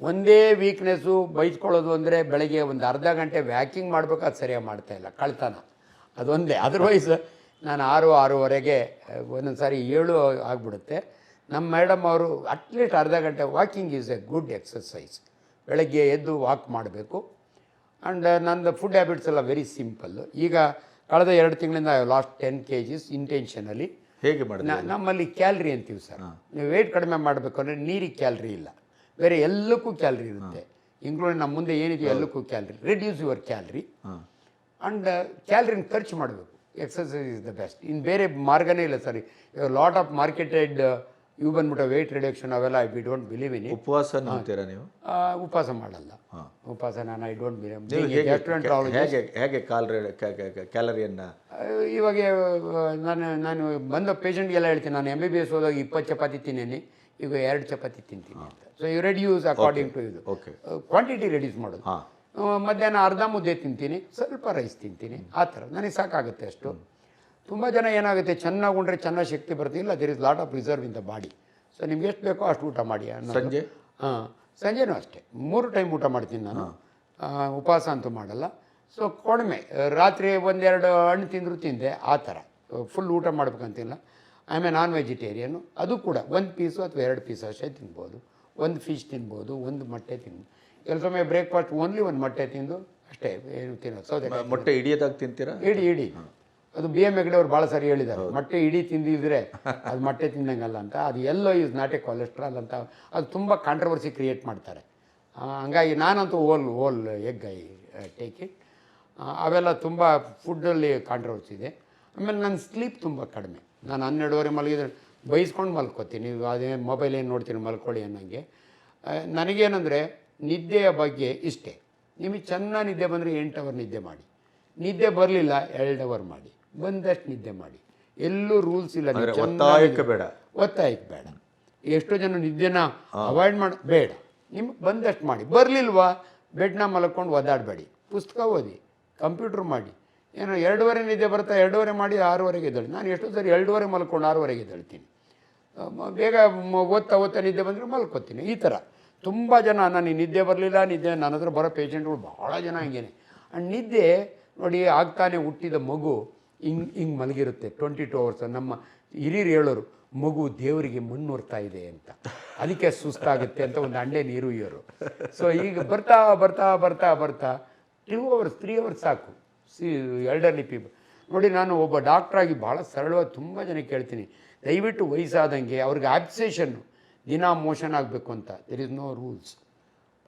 Speaker 1: ಒಂದೇ ವೀಕ್ನೆಸ್ಸು ಬೈಸ್ಕೊಳ್ಳೋದು ಅಂದರೆ ಬೆಳಗ್ಗೆ ಒಂದು ಅರ್ಧ ಗಂಟೆ ವ್ಯಾಕಿಂಗ್ ಮಾಡಬೇಕು ಅದು ಸರಿಯಾಗಿ ಮಾಡ್ತಾ ಇಲ್ಲ. ಕಳ್ತನ. ಅದೊಂದೇ. ಅದರ್ವೈಸ್ ನಾನು ಆರು ಆರೂವರೆಗೆ ಒಂದೊಂದು ಸಾರಿ ಏಳು ಆಗಿಬಿಡುತ್ತೆ. ನಮ್ಮ ಮೇಡಮ್ ಅವರು ಅಟ್ಲೀಸ್ಟ್ ಅರ್ಧ ಗಂಟೆ walking is a good exercise ಬೆಳಗ್ಗೆ ಎದ್ದು ವಾಕ್ ಮಾಡಬೇಕು. ಆ್ಯಂಡ್ ನಂದು ಫುಡ್ ಹ್ಯಾಬಿಟ್ಸ್ ಎಲ್ಲ ವೆರಿ ಸಿಂಪಲ್ ಈಗ ಕಳೆದ ಎರಡು ತಿಂಗಳಿಂದ last ten K Gs intentionally
Speaker 2: ಹೇಗೆ
Speaker 1: ಮಾಡಿ ನಮ್ಮಲ್ಲಿ ಕ್ಯಾಲ್ರಿ ಅಂತೀವಿ ಸರ್. ನೀವು ವೆಯ್ಟ್ ಕಡಿಮೆ ಮಾಡಬೇಕು ಅಂದರೆ ನೀರಿಗೆ ಕ್ಯಾಲ್ರಿ ಇಲ್ಲ. ಬೇರೆ ಎಲ್ಲಕ್ಕೂ ಕ್ಯಾಲ್ರಿ ಇರುತ್ತೆ. ಇನ್ಕ್ಲೂಡಿಂಗ್ ನಮ್ಮ ಮುಂದೆ ಏನಿದೆ ಎಲ್ಲಕ್ಕೂ calorie reduce your calorie
Speaker 2: and
Speaker 1: and ಕ್ಯಾಲ್ರಿನ ಖರ್ಚು ಮಾಡಬೇಕು. Exercise is the best in ಬೇರೆ ಮಾರ್ಗನೇ ಇಲ್ಲ ಸರಿ. ಲಾಟ್ ಆಫ್ ಮಾರ್ಕೆಟೆಡ್ ಇವು ಬಂದ್ಬಿಟ್ಟು ವೆಯ್ಟ್ ರಿಡಕ್ಷನ್ ಅವೆಲ್ಲ ವಿ ಡೋಂಟ್ ಬಿಲೀವ್ ಇನ್
Speaker 2: ಉಪವಾಸ ನೀವು?
Speaker 1: ಉಪವಾಸ ಮಾಡಲ್ಲ. ಉಪವಾಸ ನಾನು ಐ ಡೋಂಟ್ ಬಿಲೀವ್
Speaker 2: ಹೇಗೆ ಹೇಗೆ ಕ್ಯಾಲರಿಯನ್ನು
Speaker 1: ಇವಾಗ ನಾನು ನಾನು ಬಂದ ಪೇಷಂಟ್ಗೆಲ್ಲ ಹೇಳ್ತೀನಿ. ನಾನು ಎಂ ಬಿ ಬಿ ಎಸ್ ಹೋದಾಗ ಇಪ್ಪತ್ತು ಚಪಾತಿ ತಿನ್ನೇನಿ. ಈಗ ಎರಡು ಚಪಾತಿ ತಿಂತೀನಿ ಅಂತ. So you reduce according to ಇದು
Speaker 2: ಓಕೆ
Speaker 1: ಕ್ವಾಂಟಿಟಿ ರೆಡ್ಯೂಸ್ ಮಾಡೋದು. ಮಧ್ಯಾಹ್ನ ಅರ್ಧ ಮುದ್ದೆ ತಿಂತೀನಿ ಸ್ವಲ್ಪ ರೈಸ್ ತಿಂತೀನಿ. ಆ ಥರ. ನನಗೆ ಸಾಕಾಗುತ್ತೆ ಅಷ್ಟು. ತುಂಬ ಜನ ಏನಾಗುತ್ತೆ ಚೆನ್ನಾಗಿ ಉಂಡ್ರೆ ಚೆನ್ನಾಗಿ ಶಕ್ತಿ ಬರ್ತಿಲ್ಲ ಇಲ್ಲ there is lot of reserve in the body so ನಿಮ್ಗೆ ಎಷ್ಟು ಬೇಕೋ ಅಷ್ಟು ಊಟ ಮಾಡಿ
Speaker 2: ಸಂಜೆ?
Speaker 1: ಹಾಂ. ಸಂಜೆನೂ ಅಷ್ಟೇ. ಮೂರು ಟೈಮ್ ಊಟ ಮಾಡ್ತೀನಿ ನಾನು. ಉಪವಾಸ ಅಂತೂ ಮಾಡಲ್ಲ. ಸೊ ಕಡಿಮೆ ರಾತ್ರಿ ಒಂದೆರಡು ಹಣ್ಣು ತಿಂದರೂ ತಿಂದೆ ಆ ಥರ. ಫುಲ್ ಊಟ ಮಾಡ್ಬೇಕಂತಿಲ್ಲ. ಐ ಆಮ್ ನಾನ್ ವೆಜಿಟೇರಿಯನ್ನು ಅದು ಕೂಡ ಒಂದು ಪೀಸು ಅಥವಾ ಎರಡು ಪೀಸ್ ಅಷ್ಟೇ ತಿನ್ಬೋದು. ಒಂದು ಫಿಶ್ ತಿನ್ಬೋದು ಒಂದು ಮೊಟ್ಟೆ ತಿನ್ಬೋದು. ಕೆಲವೊಮ್ಮೆ ಬ್ರೇಕ್ಫಾಸ್ಟ್ ಓನ್ಲಿ ಒಂದು ಮೊಟ್ಟೆ ತಿಂದು ಅಷ್ಟೇ ಏನು ತಿನ್ನೋದು. ಸೌದೆ
Speaker 2: ಮೊಟ್ಟೆ ಇಡಿಯೋದಾಗ ತಿಂತೀರಾ?
Speaker 1: ಇಡಿ ಇಡಿ ಅದು ಬಿ ಎಂ ಹೆಗ್ಡೆ ಅವ್ರು ಭಾಳ ಸರಿ ಹೇಳಿದ್ದಾರೆ ಮೊಟ್ಟೆ ಇಡೀ ತಿಂದಿದ್ರೆ ಅದು ಮೊಟ್ಟೆ ತಿಂದಂಗಲ್ಲ ಅಂತ. ಅದು ಎಲ್ಲೋ ಇಸ್ ನಾಟ್ ಎ ಕೊಲೆಸ್ಟ್ರಾಲ್ ಅಂತ ಅದು ತುಂಬ ಕಾಂಟ್ರವರ್ಸಿ ಕ್ರಿಯೇಟ್ ಮಾಡ್ತಾರೆ. ಹಂಗಾಗಿ ನಾನಂತೂ whole whole egg I take it ಅವೆಲ್ಲ ತುಂಬ ಫುಡ್ಡಲ್ಲಿ ಕಾಂಟ್ರವರ್ಸಿ ಇದೆ. ಆಮೇಲೆ ನನ್ನ ಸ್ಲೀಪ್ ತುಂಬ ಕಡಿಮೆ. ನಾನು ಹನ್ನೆರಡುವರೆ ಮಲಗಿದ್ರೆ ಬೈಸ್ಕೊಂಡು ಮಲ್ಕೋತೀನಿ. ನೀವು ಅದೇ ಮೊಬೈಲ್ ಏನು ನೋಡ್ತೀನಿ ಮಲ್ಕೊಳ್ಳಿ ಅನ್ನೋಂಗೆ. ನನಗೇನಂದರೆ ನಿದ್ದೆಯ ಬಗ್ಗೆ ಇಷ್ಟೇ. ನಿಮಗೆ ಚೆನ್ನಾಗಿ ನಿದ್ದೆ ಬಂದರೆ ಎಂಟು ಅವರ್ ನಿದ್ದೆ ಮಾಡಿ. ನಿದ್ದೆ ಬರಲಿಲ್ಲ ಎರಡು ಅವರ್ ಮಾಡಿ. ಬಂದಷ್ಟು ನಿದ್ದೆ ಮಾಡಿ. ಎಲ್ಲೂ ರೂಲ್ಸ್ ಇಲ್ಲ.
Speaker 2: ಒತ್ತಾಯಕ್ಕೆ ಬೇಡ.
Speaker 1: ಒತ್ತಾಯಕ್ಕೆ ಬೇಡ. ಎಷ್ಟೋ ಜನ ನಿದ್ದೆನ ಅವಾಯ್ಡ್ ಮಾಡಿ ಬೇಡ. ನಿಮ್ಗೆ ಬಂದಷ್ಟು ಮಾಡಿ. ಬರಲಿಲ್ವಾ? ಬೆಡ್ನ ಮಲ್ಕೊಂಡು ಒದಾಡಬೇಡಿ ಪುಸ್ತಕ ಓದಿ ಕಂಪ್ಯೂಟ್ರ್ ಮಾಡಿ. ಏನೋ ಎರಡೂವರೆ ನಿದ್ದೆ ಬರ್ತಾ ಎರಡೂವರೆ ಮಾಡಿ ಆರೂವರೆಗೆ ಎದ್ದೇಳಿ. ನಾನು ಎಷ್ಟೋ ಸರಿ ಎರಡೂವರೆ ಮಲ್ಕೊಂಡು ಆರೂವರೆಗೆ ಎದ್ದೇಳ್ತೀನಿ. ಬೇಗ ಓದ್ತಾ ಓದ್ತಾ ನಿದ್ದೆ ಬಂದರೆ ಮಲ್ಕೋತೀನಿ. ಈ ಥರ. ತುಂಬ ಜನ ನನಗೆ ನಿದ್ದೆ ಬರಲಿಲ್ಲ, ನಿದ್ದೆ ನನ್ನ ಹತ್ರ ಬರೋ ಪೇಷೆಂಟ್ಗಳು ಭಾಳ ಜನ ಹಂಗೇನೆ. ಆ್ಯಂಡ್ ನಿದ್ದೆ ನೋಡಿ ಆಗ್ತಾನೆ ಹುಟ್ಟಿದ ಮಗು ಹಿಂಗೆ ಹಿಂಗೆ ಮಲಗಿರುತ್ತೆ. ಟ್ವೆಂಟಿ ಟು ಅವರ್ಸ್ ನಮ್ಮ ಹಿರಿಯರು ಹೇಳೋರು, ಮಗು ದೇವರಿಗೆ ಮುನ್ನೂರ್ತಾ ಇದೆ ಅಂತ. ಅದಕ್ಕೆ ಸುಸ್ತಾಗುತ್ತೆ ಅಂತ ಒಂದು ಅಂಡೆ ನೀರು ಇವರು ಸೊ ಈಗ ಬರ್ತಾ ಬರ್ತಾ ಬರ್ತಾ ಬರ್ತಾ ಟೂ ಅವರ್ಸ್ ತ್ರೀ ಅವರ್ಸ್ ಸಾಕು. See, elderly people. ನೋಡಿ, ನಾನು ಒಬ್ಬ ಡಾಕ್ಟ್ರಾಗಿ ಭಾಳ ಸರಳವಾಗಿ ತುಂಬ ಜನ ಕೇಳ್ತೀನಿ. ದಯವಿಟ್ಟು ವಯಸ್ಸಾದಂಗೆ ಅವ್ರಿಗೆ ಆಬ್ಸೇಷನ್ನು ದಿನ ಮೋಷನ್ ಆಗಬೇಕು ಅಂತ. There is no rules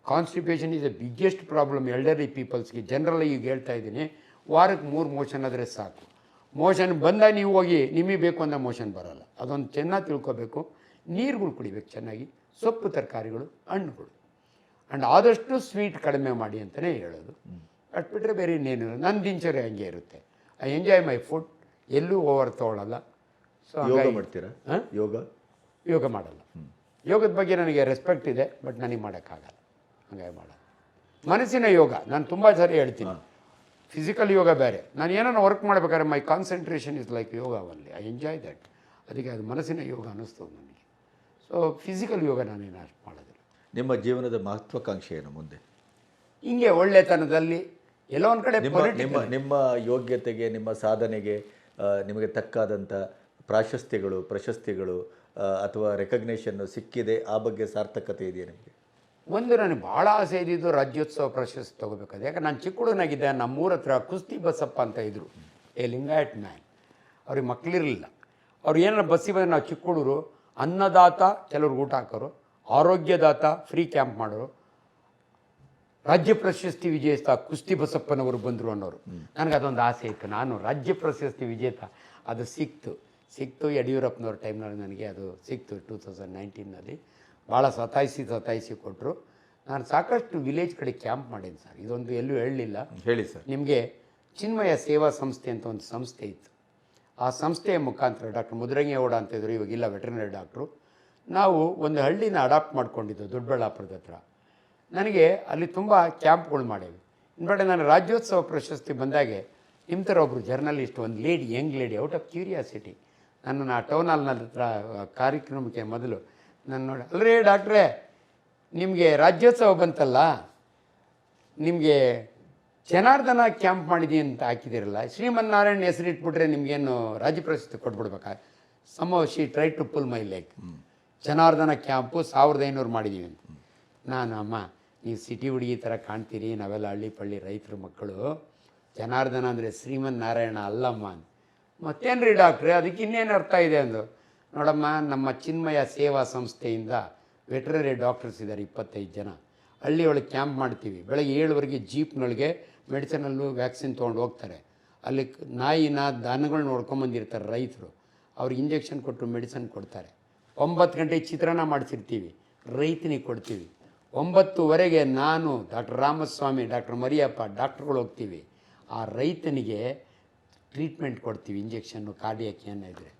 Speaker 1: constipation is a biggest problem elderly ಪೀಪಲ್ಸ್ಗೆ. General ಈಗ ಹೇಳ್ತಾ ಇದ್ದೀನಿ, ವಾರಕ್ಕೆ ಮೂರು ಮೋಷನ್ ಆದರೆ ಸಾಕು. ಮೋಷನ್ ಬಂದ ನೀವು ಹೋಗಿ ನಿಮಗೆ ಬೇಕು ಅಂದ ಮೋಷನ್ ಬರೋಲ್ಲ. ಅದೊಂದು ಚೆನ್ನಾಗಿ ತಿಳ್ಕೊಬೇಕು. ನೀರುಗಳು ಕುಡಿಬೇಕು ಚೆನ್ನಾಗಿ. ಸೊಪ್ಪು ತರಕಾರಿಗಳು, ಹಣ್ಣುಗಳು. ಆ್ಯಂಡ್ ಆದಷ್ಟು ಸ್ವೀಟ್ ಕಡಿಮೆ ಮಾಡಿ ಅಂತಲೇ ಹೇಳೋದು. ಅಷ್ಟು ಬಿಟ್ಟರೆ ಬೇರೆ ಇನ್ನೇನು? ನನ್ನ ದಿನಚರಿ ಹಂಗೆ ಇರುತ್ತೆ. ಐ ಎಂಜಾಯ್ ಮೈ ಫುಡ್ ಎಲ್ಲೂ ಓವರ್ ತೊಗೊಳಲ್ಲ. ಸೊ
Speaker 2: ಯೋಗ ಮಾಡ್ತೀರಾ?
Speaker 1: ಹಾಂ?
Speaker 2: ಯೋಗ?
Speaker 1: ಯೋಗ ಮಾಡಲ್ಲ. ಯೋಗದ ಬಗ್ಗೆ ನನಗೆ ರೆಸ್ಪೆಕ್ಟ್ ಇದೆ ಬಟ್ ನನಗೆ ಮಾಡೋಕ್ಕಾಗಲ್ಲ. ಹಂಗಾಗಿ ಮಾಡಲ್ಲ. ಮನಸ್ಸಿನ ಯೋಗ ನಾನು ತುಂಬ ಸರಿ ಹೇಳ್ತೀನಿ. ಫಿಸಿಕಲ್ ಯೋಗ ಬೇರೆ. ನಾನು ಏನಾರು ವರ್ಕ್ ಮಾಡ್ಬೇಕಾದ್ರೆ my concentration is like yoga only I enjoy that ಅದಕ್ಕೆ ಅದು ಮನಸ್ಸಿನ ಯೋಗ ಅನ್ನಿಸ್ತದೆ ನನಗೆ. ಸೊ ಫಿಸಿಕಲ್ ಯೋಗ ನಾನೇನು ಅಷ್ಟು ಮಾಡೋದಿಲ್ಲ.
Speaker 2: ನಿಮ್ಮ ಜೀವನದ ಮಹತ್ವಾಕಾಂಕ್ಷೆ ಏನು ಮುಂದೆ?
Speaker 1: ಹಿಂಗೆ ಒಳ್ಳೆತನದಲ್ಲಿ ಎಲ್ಲೋ ಒಂದು ಕಡೆ
Speaker 2: ನಿಮ್ಮ ನಿಮ್ಮ ನಿಮ್ಮ ಯೋಗ್ಯತೆಗೆ ನಿಮ್ಮ ಸಾಧನೆಗೆ ನಿಮಗೆ ತಕ್ಕಾದಂಥ ಪ್ರಾಶಸ್ತ್ಯಗಳು ಪ್ರಶಸ್ತಿಗಳು ಅಥವಾ ರೆಕಗ್ನೇಷನ್ ಸಿಕ್ಕಿದೆ ಆ ಬಗ್ಗೆ ಸಾರ್ಥಕತೆ ಇದೆಯಾ ನಿಮಗೆ?
Speaker 1: ಒಂದು ನನಗೆ ಭಾಳ ಆಸೆ ಇದ್ದಿದ್ದು ರಾಜ್ಯೋತ್ಸವ ಪ್ರಶಸ್ತಿ ತೊಗೋಬೇಕಾದ್ರೆ. ಯಾಕಂದ್ರೆ ನಾನು ಚಿಕ್ಕ ಹುಡುಗನಾಗಿದ್ದೆ ನಮ್ಮೂರ ಹತ್ರ ಕುಸ್ತಿ ಬಸಪ್ಪ ಅಂತ ಇದ್ದರು ಏ ಲಿಂಗಾಯಟ್ ಮ್ಯಾನ್ ಅವ್ರಿಗೆ ಮಕ್ಕಳಿರಲಿಲ್ಲ ಅವ್ರು ಏನಾರು ಬಸ್ಸಿಗೆ ಬಂದರೆ ನಾವು ಚಿಕ್ಕ ಹುಡುಗರು ಅನ್ನದಾತ ಕೆಲವ್ರಿಗೆ ಊಟ ಹಾಕೋರು ಆರೋಗ್ಯದಾತ ಫ್ರೀ ಕ್ಯಾಂಪ್ ಮಾಡೋರು. ರಾಜ್ಯ ಪ್ರಶಸ್ತಿ ವಿಜೇತ ಕುಸ್ತಿ ಬಸಪ್ಪನವರು ಬಂದರು ಅನ್ನೋರು. ನನಗೆ ಅದೊಂದು ಆಸೆ ಇತ್ತು. ನಾನು ರಾಜ್ಯ ಪ್ರಶಸ್ತಿ ವಿಜೇತ. ಅದು ಸಿಕ್ತು. ಸಿಕ್ತು. ಯಡಿಯೂರಪ್ಪನವ್ರ ಟೈಮ್ನಲ್ಲಿ ನನಗೆ ಅದು ಸಿಕ್ತು. ಟೂ ತೌಸಂಡ್ ನೈನ್ಟೀನಲ್ಲಿ ಭಾಳ ಸತಾಯಿಸಿ ಸತಾಯಿಸಿ ಕೊಟ್ಟರು. ನಾನು ಸಾಕಷ್ಟು ವಿಲೇಜ್ ಕಡೆ ಕ್ಯಾಂಪ್ ಮಾಡೀನಿ ಸರ್. ಇದೊಂದು ಎಲ್ಲೂ ಹೇಳಲಿಲ್ಲ.
Speaker 2: ಹೇಳಿ ಸರ್.
Speaker 1: ನಿಮಗೆ ಚಿನ್ಮಯ ಸೇವಾ ಸಂಸ್ಥೆ ಅಂತ ಒಂದು ಸಂಸ್ಥೆ ಇತ್ತು. ಆ ಸಂಸ್ಥೆಯ ಮುಖಾಂತರ ಡಾಕ್ಟರ್ ಮುದ್ರಂಗೇಗೌಡ ಅಂತ ಇದ್ರು. ಇವಾಗಿಲ್ಲ ವೆಟರ್ನರಿ ಡಾಕ್ಟ್ರು. ನಾವು ಒಂದು ಹಳ್ಳಿನ ಅಡಾಪ್ಟ್ ಮಾಡ್ಕೊಂಡಿದ್ದು ದೊಡ್ಡಬಳ್ಳಾಪುರದ ಹತ್ರ. ನನಗೆ ಅಲ್ಲಿ ತುಂಬ ಕ್ಯಾಂಪ್ಗಳು ಮಾಡೇವೆ. ಇನ್ಬೇಡ ನಾನು ರಾಜ್ಯೋತ್ಸವ ಪ್ರಶಸ್ತಿ ಬಂದಾಗೆ ನಿಮ್ಮ ಥರ ಒಬ್ಬರು ಜರ್ನಲಿಸ್ಟ್ ಒಂದು lady young lady out of curiosity ನನ್ನನ್ನು ಆ ಟೌನ್ ಹಾಲ್ನ ಹತ್ರ ಕಾರ್ಯಕ್ರಮಕ್ಕೆ ಮೊದಲು ನಾನು ನೋಡಿ ಅಲ್ರೇ ಡಾಕ್ಟ್ರೇ ನಿಮಗೆ ರಾಜ್ಯೋತ್ಸವ ಬಂತಲ್ಲ? ನಿಮಗೆ ಜನಾರ್ದನ ಕ್ಯಾಂಪ್ ಮಾಡಿದೀ ಅಂತ ಹಾಕಿದಿರಲ್ಲ? ಶ್ರೀಮನ್ನಾರಾಯಣ ಹೆಸರಿಟ್ಬಿಟ್ರೆ ನಿಮಗೇನು ರಾಜ್ಯ ಪ್ರಶಸ್ತಿ ಕೊಟ್ಬಿಡ್ಬೇಕಾ? ಸಮ she try to pull my leg Janardhana camp ಸಾವಿರದ ಐನೂರು ಮಾಡಿದ್ದೀವಿ ಅಂತ. ನಾನು ಅಮ್ಮ ನೀವು ಸಿಟಿ ಹುಡುಗಿ ಥರ ಕಾಣ್ತೀರಿ ನಾವೆಲ್ಲ ಹಳ್ಳಿ ಪಳ್ಳಿ ರೈತರ ಮಕ್ಕಳು. ಜನಾರ್ದನ ಅಂದರೆ ಶ್ರೀಮನ್ ನಾರಾಯಣ ಅಲ್ಲಮ್ಮ ಅಂತ. ಮತ್ತೇನು ರೀ ಡಾಕ್ಟ್ರೆ? ಅದಕ್ಕೆ ಇನ್ನೇನು ಅರ್ಥ ಇದೆ ಅಂದು. ನೋಡಮ್ಮ, ನಮ್ಮ ಚಿನ್ಮಯ ಸೇವಾ ಸಂಸ್ಥೆಯಿಂದ ವೆಟ್ರರಿ ಡಾಕ್ಟರ್ಸ್ ಇದ್ದಾರೆ ಇಪ್ಪತ್ತೈದು ಜನ. ಹಳ್ಳಿಯೊಳಗೆ ಕ್ಯಾಂಪ್ ಮಾಡ್ತೀವಿ. ಬೆಳಗ್ಗೆ ಏಳುವರೆಗೆ ಜೀಪ್ನೊಳಗೆ ಮೆಡಿಸನಲ್ಲೂ ವ್ಯಾಕ್ಸಿನ್ ತೊಗೊಂಡು ಹೋಗ್ತಾರೆ. ಅಲ್ಲಿ ನಾಯಿನ ದನಗಳು ನೋಡ್ಕೊಂಬಂದಿರ್ತಾರೆ ರೈತರು. ಅವ್ರಿಗೆ ಇಂಜೆಕ್ಷನ್ ಕೊಟ್ಟು ಮೆಡಿಸನ್ ಕೊಡ್ತಾರೆ. ಒಂಬತ್ತು ಗಂಟೆ ಚಿತ್ರಾನ್ನ ಮಾಡಿಸಿರ್ತೀವಿ. ರೈತನಿಗೆ ಕೊಡ್ತೀವಿ. ಒಂಬತ್ತುವರೆಗೆ ನಾನು ಡಾಕ್ಟರ್ ರಾಮಸ್ವಾಮಿ ಡಾಕ್ಟರ್ ಮರಿಯಪ್ಪ ಡಾಕ್ಟ್ರುಗಳು ಹೋಗ್ತೀವಿ. ಆ ರೈತನಿಗೆ ಟ್ರೀಟ್ಮೆಂಟ್ ಕೊಡ್ತೀವಿ ಇಂಜೆಕ್ಷನ್ನು ಕಾರ್ಡಿಯಕ್ಕೆ ಏನಿದ್ರೆ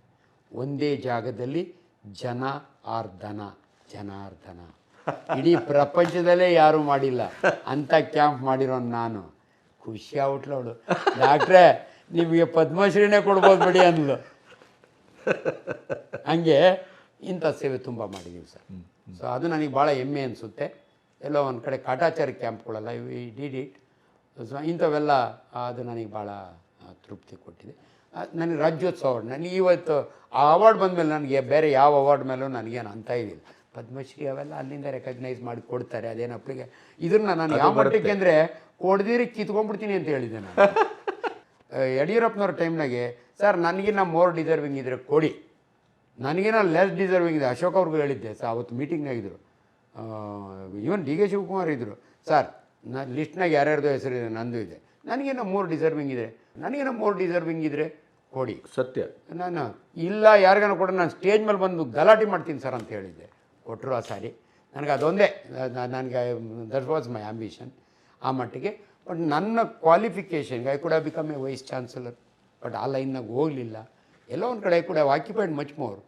Speaker 1: ಒಂದೇ ಜಾಗದಲ್ಲಿ ಜನ ಆರ್ಧನ ಜನಾರ್ಧನ ಇಡೀ ಪ್ರಪಂಚದಲ್ಲೇ ಯಾರೂ ಮಾಡಿಲ್ಲ. ಅಂಥ ಕ್ಯಾಂಪ್ ಮಾಡಿರೋ ನಾನು. ಖುಷಿ ಅವಳು. ಡಾಕ್ಟ್ರೇ ನಿಮಗೆ ಪದ್ಮಶ್ರೀನೇ ಕೊಡ್ಬೋದು ಬಿಡಿ ಅಂದ್ಲು. ಹಂಗೆ ಇಂಥ ಸೇವೆ ತುಂಬ ಮಾಡಿದ್ದೀವಿ ಸರ್. ಸೊ ಅದು ನನಗೆ ಭಾಳ ಹೆಮ್ಮೆ ಅನಿಸುತ್ತೆ. ಎಲ್ಲೋ ಒಂದು ಕಡೆ ಕಾಟಾಚಾರಿ ಕ್ಯಾಂಪ್ಗಳೆಲ್ಲ ಇವು ಡಿಡ್ ಇಟ್ ಸೊ ಇಂಥವೆಲ್ಲ ಅದು ನನಗೆ ಭಾಳ ತೃಪ್ತಿ ಕೊಟ್ಟಿದೆ. ನನಗೆ ರಾಜ್ಯೋತ್ಸವ ಅವಾರ್ಡ್ ನನಗೆ ಇವತ್ತು ಆ ಅವಾರ್ಡ್ ಬಂದಮೇಲೆ ನನಗೆ ಬೇರೆ ಯಾವ ಅವಾರ್ಡ್ ಮೇಲೂ ನನಗೇನು ಅಂತ ಇದಿಲ್ಲ. ಪದ್ಮಶ್ರೀ ಅವೆಲ್ಲ ಅಲ್ಲಿಂದ ರೆಕಗ್ನೈಸ್ ಮಾಡಿ ಕೊಡ್ತಾರೆ ಅದೇನು ಅಪ್ಲಿಕೆ. ಇದನ್ನ ನಾನು ಯಾವ ಮಟ್ಟಕ್ಕೆ ಅಂದರೆ ಕೊಡ್ದಿರಿ ಕಿತ್ಕೊಂಡ್ಬಿಡ್ತೀನಿ ಅಂತ ಹೇಳಿದ್ದೆ ನಾನು. ಯಡಿಯೂರಪ್ಪನವ್ರ ಟೈಮ್ನಾಗೆ ಸರ್ ನನಗಿನ್ನ ಮೋರ್ ಡಿಸರ್ವಿಂಗ್ ಇದ್ರೆ ಕೊಡಿ. ನನಗಿನ್ನ ಲೆಸ್ ಡಿಸರ್ವಿಂಗ್ ಇದೆ. ಅಶೋಕ್ ಅವ್ರಿಗೂ ಹೇಳಿದ್ದೆ ಸರ್ ಅವತ್ತು ಮೀಟಿಂಗ್ನಾಗಿದ್ದರು ಇವನ್ ಡಿ ಕೆ ಶಿವಕುಮಾರ್ ಇದ್ದರು ಸರ್ ನಾನು ಲಿಸ್ಟ್ನಾಗ ಯಾರ್ಯಾರ್ದು ಹೆಸರಿದೆ ನಂದು ಇದೆ. ನನಗೇನೋ ಮೋರ್ ಡಿಸರ್ವಿಂಗ್ ಇದೆ. ನನಗೇನೋ ಮೋರ್ ಡಿಸರ್ವಿಂಗ್ ಇದ್ದರೆ ಕೊಡಿ.
Speaker 2: ಸತ್ಯ.
Speaker 1: ನಾನು ಇಲ್ಲ ಯಾರಿಗಾನ ಕೂಡ ನಾನು ಸ್ಟೇಜ್ ಮೇಲೆ ಬಂದು ಗಲಾಟೆ ಮಾಡ್ತೀನಿ ಸರ್ ಅಂತ ಹೇಳಿದ್ದೆ. ಕೊಟ್ಟರು ಆ ಸಾರಿ. ನನಗೆ ಅದೊಂದೇ. ನನಗೆ ದಟ್ ವಾಸ್ ಮೈ ಆಂಬಿಷನ್ ಆ ಮಟ್ಟಿಗೆ. ಬಟ್ ನನ್ನ ಕ್ವಾಲಿಫಿಕೇಷನ್ಗೆ I could become a vice chancellor but ಆ ಲೈನ್ನಾಗ ಹೋಗಲಿಲ್ಲ. ಎಲ್ಲ ಒಂದು ಕಡೆ I could occupied much more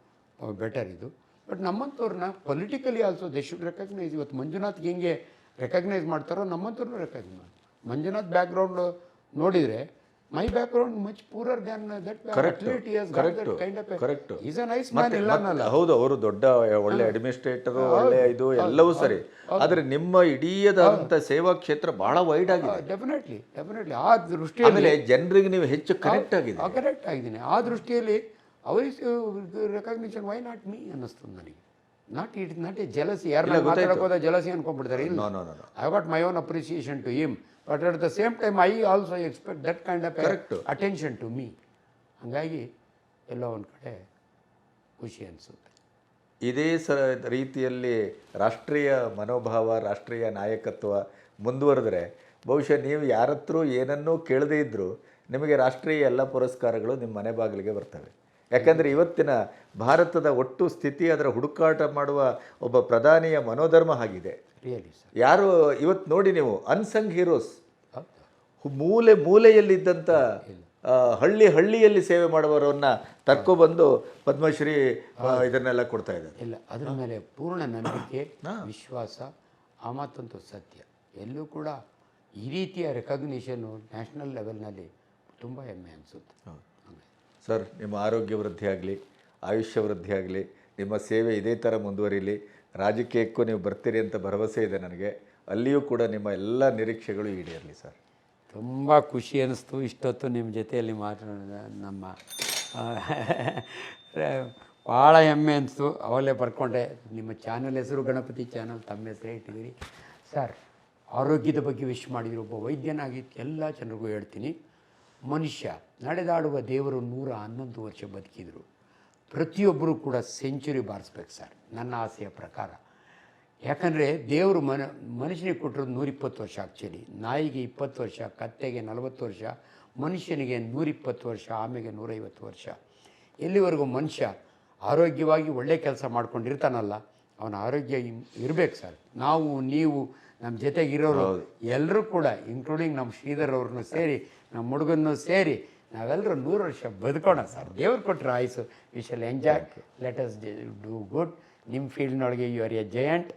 Speaker 1: better ಇದು. But ನಮ್ಮಂಥವ್ರನ್ನ politically also they should recognise ಇವತ್ತು ಮಂಜುನಾಥ್ಗೆ ಹೆಂಗೆ ರೆಕಗ್ನೈಸ್ ಮಾಡ್ತಾರೋ ನಮ್ಮಂಥವ್ರನ್ನೂ ರೆಕಗ್ನೈಸ್ ಮಾಡ್ತಾರೆ ಮಂಜುನಾಥ್ ಬ್ಯಾಕ್ಗ್ರೌಂಡ್ ನೋಡಿದರೆ my background much poorer than that
Speaker 2: correct correct
Speaker 1: kind of
Speaker 2: correct
Speaker 1: is a nice man ಇಲ್ಲ ಅನ್ನಲ್ಲ.
Speaker 2: ಹೌದು ಅವರು ದೊಡ್ಡ ಒಳ್ಳೆ ಅಡ್ಮಿನಿಸ್ಟ್ರೇಟರ್ ಒಳ್ಳೆ ಇದು ಎಲ್ಲವೂ ಸರಿ. ಆದ್ರೆ ನಿಮ್ಮ ಇಡೀದಾದಂಥ ಸೇವಾ ಕ್ಷೇತ್ರ ಬಹಳ ವೈಡ್ ಆಗಿದೆ.
Speaker 1: ಡೆಫಿನೆಟ್ಲಿ ಡೆಫಿನೆಟ್ಲಿ ಆ ದೃಷ್ಟಿಯಲ್ಲಿ
Speaker 2: ಜನರಿಗೆ ನೀವು ಹೆಚ್ಚು ಕರೆಕ್ಟ್ ಆಗಿದೆ
Speaker 1: ಕರೆಕ್ಟ್ ಆಗಿದ್ದೀನಿ. ಆ ದೃಷ್ಟಿಯಲ್ಲಿ ಅವರಿಗೆ ರೆಕಗ್ನಿಷನ್ ವೈ ನಾಟ್ ಮೀ ಅನ್ನಿಸ್ತದೆ ನನಗೆ. Not it not a jealousy ಯಾರು ಮಾತಾಡೋದ ಜಲಸಿ ಅನ್ಕೊಂಡ್ಬಿಡ್ತಾರೆ. ಇಲ್ಲ. I want my own appreciation to him but at the same time I also expect that kind of
Speaker 2: correct
Speaker 1: attention to me ಹಾಗಾಗಿ ಎಲ್ಲ ಒಂದು ಕಡೆ ಖುಷಿ ಅನಿಸುತ್ತೆ.
Speaker 2: ಇದೇ ಸ ರೀತಿಯಲ್ಲಿ ರಾಷ್ಟ್ರೀಯ ಮನೋಭಾವ ರಾಷ್ಟ್ರೀಯ ನಾಯಕತ್ವ ಮುಂದುವರೆದ್ರೆ ಬಹುಶಃ ನೀವು ಯಾರತ್ರೂ ಏನನ್ನೂ ಕೇಳದೇ ಇದ್ದರೂ ನಿಮಗೆ ರಾಷ್ಟ್ರೀಯ ಎಲ್ಲ ಪುರಸ್ಕಾರಗಳು ನಿಮ್ಮ ಮನೆ ಬಾಗಿಲಿಗೆ ಬರ್ತವೆ. ಯಾಕಂದರೆ ಇವತ್ತಿನ ಭಾರತದ ಒಟ್ಟು ಸ್ಥಿತಿ ಅದರ ಹುಡುಕಾಟ ಮಾಡುವ ಒಬ್ಬ ಪ್ರಧಾನಿಯ ಮನೋಧರ್ಮ ಆಗಿದೆ ಯಾರು ಇವತ್ತು ನೋಡಿ ನೀವು ಅನ್ಸಂಗ್ ಹೀರೋಸ್ ಮೂಲೆ ಮೂಲೆಯಲ್ಲಿದ್ದಂಥ ಹಳ್ಳಿ ಹಳ್ಳಿಯಲ್ಲಿ ಸೇವೆ ಮಾಡುವವರನ್ನ ತರ್ಕೊಬಂದು ಪದ್ಮಶ್ರೀ ಇದನ್ನೆಲ್ಲ ಕೊಡ್ತಾ ಇದ್ದಾರೆ.
Speaker 1: ಇಲ್ಲ ಅದರ ಮೇಲೆ ಪೂರ್ಣ ನಂಬಿಕೆ ವಿಶ್ವಾಸ ಆ ಮಾತಂತೂ ಸತ್ಯ. ಎಲ್ಲೂ ಕೂಡ ಈ ರೀತಿಯ ರೆಕಗ್ನಿಷನ್ನು ನ್ಯಾಷನಲ್ ಲೆವೆಲ್ನಲ್ಲಿ ತುಂಬ ಹೆಮ್ಮೆ ಅನಿಸುತ್ತೆ.
Speaker 2: ಸರ್, ನಿಮ್ಮ ಆರೋಗ್ಯ ವೃದ್ಧಿಯಾಗಲಿ ಆಯುಷ್ಯ ವೃದ್ಧಿಯಾಗಲಿ ನಿಮ್ಮ ಸೇವೆ ಇದೇ ಥರ ಮುಂದುವರಿಲಿ ರಾಜಕೀಯಕ್ಕೂ ನೀವು ಬರ್ತೀರಿ ಅಂತ ಭರವಸೆ ಇದೆ ನನಗೆ. ಅಲ್ಲಿಯೂ ಕೂಡ ನಿಮ್ಮ ಎಲ್ಲ ನಿರೀಕ್ಷೆಗಳು ಈಡೇರಲಿ ಸರ್.
Speaker 1: ತುಂಬ ಖುಷಿ ಅನ್ನಿಸ್ತು ಇಷ್ಟೊತ್ತು ನಿಮ್ಮ ಜೊತೆಯಲ್ಲಿ ಮಾತನಾಡಿದ ನಮ್ಮ ಭಾಳ ಹೆಮ್ಮೆ ಅನಿಸ್ತು. ಅವಲ್ಲೇ ಬರ್ಕೊಂಡೆ. ನಿಮ್ಮ ಚಾನಲ್ ಹೆಸರು ಗಣಪತಿ ಚಾನಲ್, ತಮ್ಮ ಹೆಸರೇ ಇಟ್ಟಿದ್ದೀರಿ. ಸರ್, ಆರೋಗ್ಯದ ಬಗ್ಗೆ ವಿಶ್ ಮಾಡಿದ್ರು ಒಬ್ಬ ವೈದ್ಯನಾಗಿ ಎಲ್ಲ ಜನರಿಗೂ ಹೇಳ್ತೀನಿ. ಮನುಷ್ಯ ನಡೆದಾಡುವ ದೇವರು ನೂರ ಹನ್ನೊಂದು ವರ್ಷ ಬದುಕಿದರು. ಪ್ರತಿಯೊಬ್ಬರೂ ಕೂಡ ಸೆಂಚುರಿ ಬಾರಿಸ್ಬೇಕು ಸರ್, ನನ್ನ ಆಸೆಯ ಪ್ರಕಾರ. ಯಾಕಂದರೆ ದೇವರು ಮನ, ಮನುಷ್ಯನಿಗೆ ಕೊಟ್ಟಿರೋದು ನೂರಿಪ್ಪತ್ತು ವರ್ಷ ಆ್ಯಕ್ಚುಲಿ ನಾಯಿಗೆ ಇಪ್ಪತ್ತು ವರ್ಷ, ಕತ್ತೆಗೆ ನಲವತ್ತು ವರ್ಷ, ಮನುಷ್ಯನಿಗೆ ನೂರಿಪ್ಪತ್ತು ವರ್ಷ, ಆಮೆಗೆ ನೂರೈವತ್ತು ವರ್ಷ. ಎಲ್ಲಿವರೆಗೂ ಮನುಷ್ಯ ಆರೋಗ್ಯವಾಗಿ ಒಳ್ಳೆ ಕೆಲಸ ಮಾಡ್ಕೊಂಡಿರ್ತಾನಲ್ಲ, ಅವನ ಆರೋಗ್ಯ ಇರಬೇಕು ಸರ್. ನಾವು, ನೀವು ನಮ್ಮ ಜೊತೆಗಿರೋರು ಎಲ್ಲರೂ ಕೂಡ ಇನ್ಕ್ಲೂಡಿಂಗ್ ನಮ್ಮ ಶ್ರೀಧರ್ ಅವ್ರನ್ನು ಸೇರಿ ನಮ್ಮ ಹುಡುಗನ್ನು ಸೇರಿ ನಾವೆಲ್ಲರೂ ನೂರು ವರ್ಷ ಬದುಕೋಣ ಸರ್. ದೇವ್ರು ಕೊಟ್ಟರು ಆಯ್ಸು we shall enjoy let us do good ನಿಮ್ಮ ಫೀಲ್ಡ್ನೊಳಗೆ ಯು ಆರ್ ಎ ಜಯಂಟ್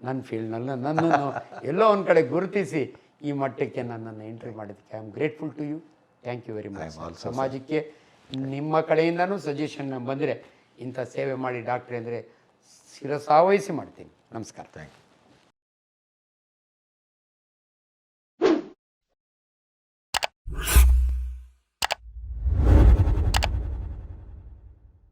Speaker 1: ನನ್ನ ಫೀಲ್ಡ್ನಲ್ಲಿ ನನ್ನನ್ನು ಎಲ್ಲೋ ಒಂದು ಕಡೆ ಗುರುತಿಸಿ ಈ ಮಟ್ಟಕ್ಕೆ ನನ್ನನ್ನು ಎಂಟ್ರಿ ಮಾಡಿದ್ದಕ್ಕೆ. I am grateful to you thank you very much ಸಮಾಜಕ್ಕೆ ನಿಮ್ಮ ಕಡೆಯಿಂದನೂ ಸಜೆಷನ್ ಬಂದರೆ ಇಂಥ ಸೇವೆ ಮಾಡಿ ಡಾಕ್ಟ್ರೆ ಅಂದರೆ ಶಿರಸಾವಹಿಸಿ ಮಾಡ್ತೀನಿ. ನಮಸ್ಕಾರ.
Speaker 2: Thank you